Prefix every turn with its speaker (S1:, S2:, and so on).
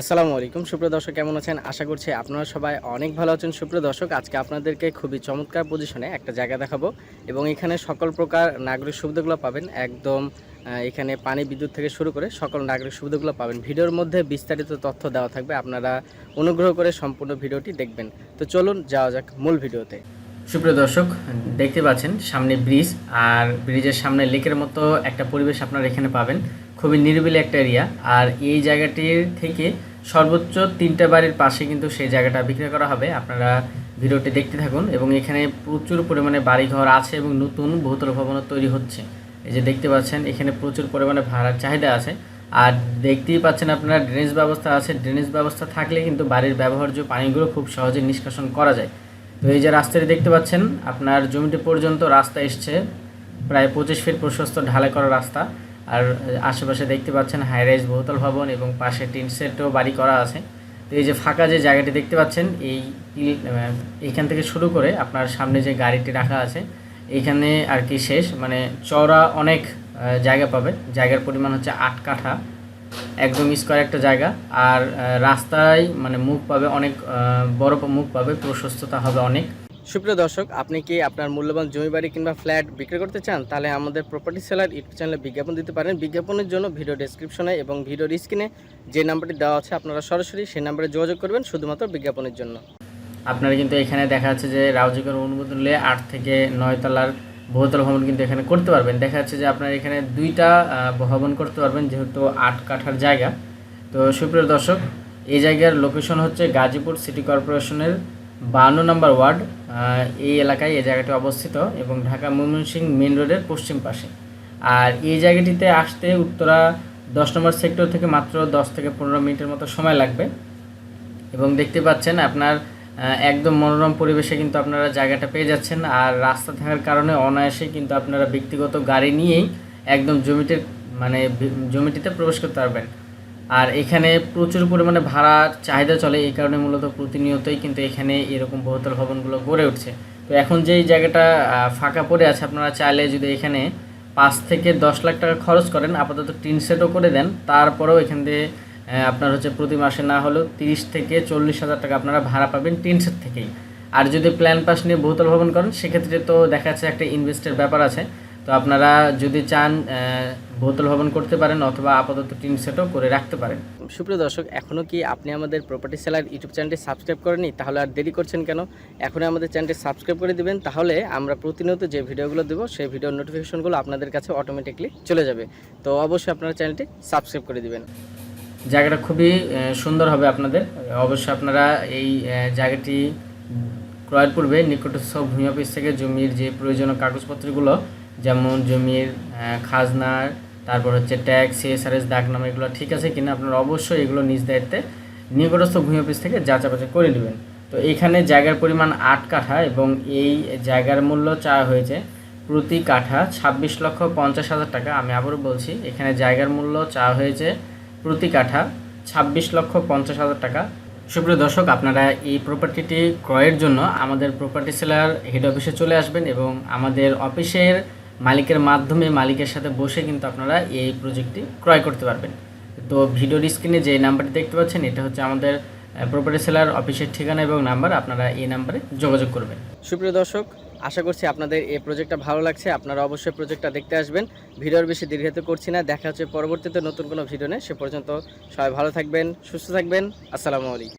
S1: আসসালামু আলাইকুম। সুপ্রিয় দর্শক, কেমন আছেন? আশা করছি আপনারা সবাই অনেক ভালো আছেন। সুপ্রিয় দর্শক, আজকে আপনাদেরকে খুবই চমৎকার পজিশনে একটা জায়গা দেখাবো এবং এখানে সকল প্রকার নাগরিক সুবিধাগুলো পাবেন। একদম এখানে পানি বিদ্যুৎ থেকে শুরু করে সকল নাগরিক সুবিধাগুলো পাবেন। ভিডিওর মধ্যে বিস্তারিত তথ্য দেওয়া থাকবে। আপনারা অনুগ্রহ করে সম্পূর্ণ ভিডিওটি দেখবেন। তো চলুন, যাওয়া যাক মূল ভিডিওতে। সুপ্রিয় দর্শক, দেখতে পাচ্ছেন সামনে ব্রিজ, আর ব্রিজের সামনে লেকের মতো একটা পরিবেশ আপনারা এখানে পাবেন। খুবই নিরিবিলি একটা এরিয়া। আর এই জায়গাটির থেকে সর্বোচ্চ তিনটা বাড়ির পাশে কিন্তু সেই জায়গাটা বিক্রি করা হবে। আপনারা ভিডিওটি দেখতে থাকুন এবং এখানে প্রচুর পরিমাণে বাড়িঘর আছে এবং নতুন বহুতল ভবনও তৈরি হচ্ছে। এই যে দেখতে পাচ্ছেন, এখানে প্রচুর পরিমাণে ভাড়ার চাহিদা আছে। আর দেখতেই পাচ্ছেন আপনারা, ড্রেনেজ ব্যবস্থা আছে। ড্রেনেজ ব্যবস্থা থাকলে কিন্তু বাড়ির ব্যবহার্য পানিগুলো খুব সহজে নিষ্কাশন করা যায়। তো এই যে রাস্তাটি দেখতে পাচ্ছেন, আপনার জমিটি পর্যন্ত রাস্তা এসছে। প্রায় পঁচিশ ফিট প্রশস্ত ঢালাই করা রাস্তা। আর আশেপাশে দেখতে পাচ্ছেন হাই রাইজ বহুতল ভবন এবং পাশে টিন সেটও বাড়ি করা আছে। তো এই যে ফাঁকা যে জায়গাটি দেখতে পাচ্ছেন, এই এইখান থেকে শুরু করে আপনার সামনে যে গাড়িটি রাখা আছে, এইখানে আর কি শেষ। মানে চওড়া অনেক জায়গা পাবে। জায়গার পরিমাণ হচ্ছে আট কাঠা, একদম স্কোয়ার একটা জায়গা। আর রাস্তায় মানে মুখ পাবে অনেক বড় মুখ পাবে, প্রশস্ততা হবে অনেক। সুপ্রিয় দর্শক, আপনি কি আপনার মূল্যবান জমি বাড়ি কিংবা ফ্ল্যাট বিক্রি করতে চান? তাহলে আমাদের প্রপার্টি সেলার ইউটিউব চ্যানেলে বিজ্ঞাপন দিতে পারেন। বিজ্ঞাপনের জন্য ভিডিও ডেসক্রিপশনে এবং ভিডিওর স্ক্রিনে যে নাম্বারটি দেওয়া আছে, আপনারা সরাসরি সেই নাম্বারে যোগাযোগ করবেন শুধুমাত্র বিজ্ঞাপনের জন্য। আপনারা কিন্তু এখানে দেখা যাচ্ছে যে রাউজিকর অনুমোদন নিলে আট থেকে নয় তলার বহুতল ভবন কিন্তু এখানে করতে পারবেন। দেখা যাচ্ছে যে আপনার এখানে দুইটা ভবন করতে পারবেন, যেহেতু আট কাঠার জায়গা। তো সুপ্রিয় দর্শক, এই জায়গার লোকেশন হচ্ছে গাজীপুর সিটি কর্পোরেশনের বান্ন নম্বর ওয়ার্ড এই এলাকায় এই জায়গাটি অবস্থিত এবং ঢাকা ময়মনসিংহ মেন রোডের পশ্চিম পাশে। আর এই জায়গাটিতে আসতে উত্তরা দশ নম্বর সেক্টর থেকে মাত্র দশ থেকে পনেরো মিনিটের মতো সময় লাগবে। এবং দেখতে পাচ্ছেন আপনার একদম মনোরম পরিবেশে কিন্তু আপনারা জায়গাটা পেয়ে যাচ্ছেন। আর রাস্তা থাকার কারণে অনায়াসে কিন্তু আপনারা ব্যক্তিগত গাড়ি নিয়েই একদম জমিতে মানে জমিটিতে প্রবেশ করতে পারবেন। আর এখানে প্রচুর পরিমাণে ভাড়ার চাহিদা চলে, এই কারণে মূলত প্রতিনিয়তই কিন্তু এখানে এরকম বহুতল ভবনগুলো গড়ে উঠছে। তো এখন যে এই জায়গাটা ফাঁকা পড়ে আছে, আপনারা চাইলে যদি এখানে পাঁচ থেকে দশ লাখ টাকা খরচ করেন, আপাতত টিন সেটও করে দেন, তারপরেও এখান থেকে আপনার হচ্ছে প্রতি মাসে না হলেও তিরিশ থেকে চল্লিশ হাজার টাকা আপনারা ভাড়া পাবেন টিন সেট থেকেই। আর যদি প্ল্যান পাস নিয়ে বহুতল ভবন করেন, সেক্ষেত্রে তো দেখা যাচ্ছে একটা ইনভেস্টের ব্যাপার আছে। তো আপনারা যদি চান আহ, বহুতল ভবন করতে পারেন অথবা আপাতত টিন সেটও করে রাখতে পারেন। সুপ্রিয় দর্শক এখনও কি আপনি আমাদের প্রপার্টি সেলার ইউটিউব চ্যানেলটি সাবস্ক্রাইব করেনি তাহলে আর দেরি করছেন কেন? এখনই আমাদের চ্যানেলটি সাবস্ক্রাইব করে দিবেন তাহলে আমরা প্রতিনিয়ত যে ভিডিওগুলো দেবো সেই ভিডিওর নোটিফিকেশনগুলো আপনাদের কাছে অটোমেটিকলি চলে যাবে। তো অবশ্যই আপনারা চ্যানেলটি সাবস্ক্রাইব করে দিবেন। জায়গাটা খুবই সুন্দর হবে আপনাদের। অবশ্যই আপনারা এই জায়গাটি ক্রয়ের পূর্বে নিকটস্থ ভূমি অফিস থেকে জমির যে প্রয়োজনীয় কাগজপত্রগুলো যেমন জমির আহ, খাজনার তারপর হচ্ছে ট্যাক্স সিএসআরএস ডাকনামা এগুলো ঠিক আছে কিনা আপনারা অবশ্যই এগুলো নিজ দায়িত্বে নিকটস্থ ভূমি অফিস থেকে যাচাবাচা করে নেবেন। তো এখানে জায়গার পরিমাণ আট কাঠা এবং এই জায়গার মূল্য চাওয়া হয়েছে প্রতি কাঠা ছাব্বিশ লক্ষ পঞ্চাশ হাজার টাকা। আমি আবারও বলছি এখানে জায়গার মূল্য চাওয়া হয়েছে প্রতি কাঠা ছাব্বিশ লক্ষ পঞ্চাশ হাজার টাকা। সুপ্রিয় দর্শক আপনারা এই প্রপার্টিটি ক্রয়ের জন্য আমাদের প্রপার্টি সেলার হেড অফিসে চলে আসবেন এবং আমাদের অফিসের মালিকের মাধ্যমে মালিকের সাথে বসে কিন্তু আপনারা এই প্রজেক্টটি ক্রয় করতে পারবেন। তো ভিডিওর স্ক্রিনে যে নাম্বারটি দেখতে পাচ্ছেন, এটা হচ্ছে আমাদের প্রপার্টি সেলার অফিসের ঠিকানা এবং নাম্বার আপনারা এই নাম্বারে যোগাযোগ করবেন। সুপ্রিয় দর্শক, আশা করছি আপনাদের এই প্রজেক্টটা ভালো লাগছে। আপনারা অবশ্যই প্রজেক্টটা দেখতে আসবেন। ভিডিওর বেশি দীর্ঘায়িত করছি না। দেখা হচ্ছে পরবর্তীতে নতুন কোনো ভিডিও নেই সে পর্যন্ত সবাই ভালো থাকবেন, সুস্থ থাকবেন। আসসালামু আলাইকুম।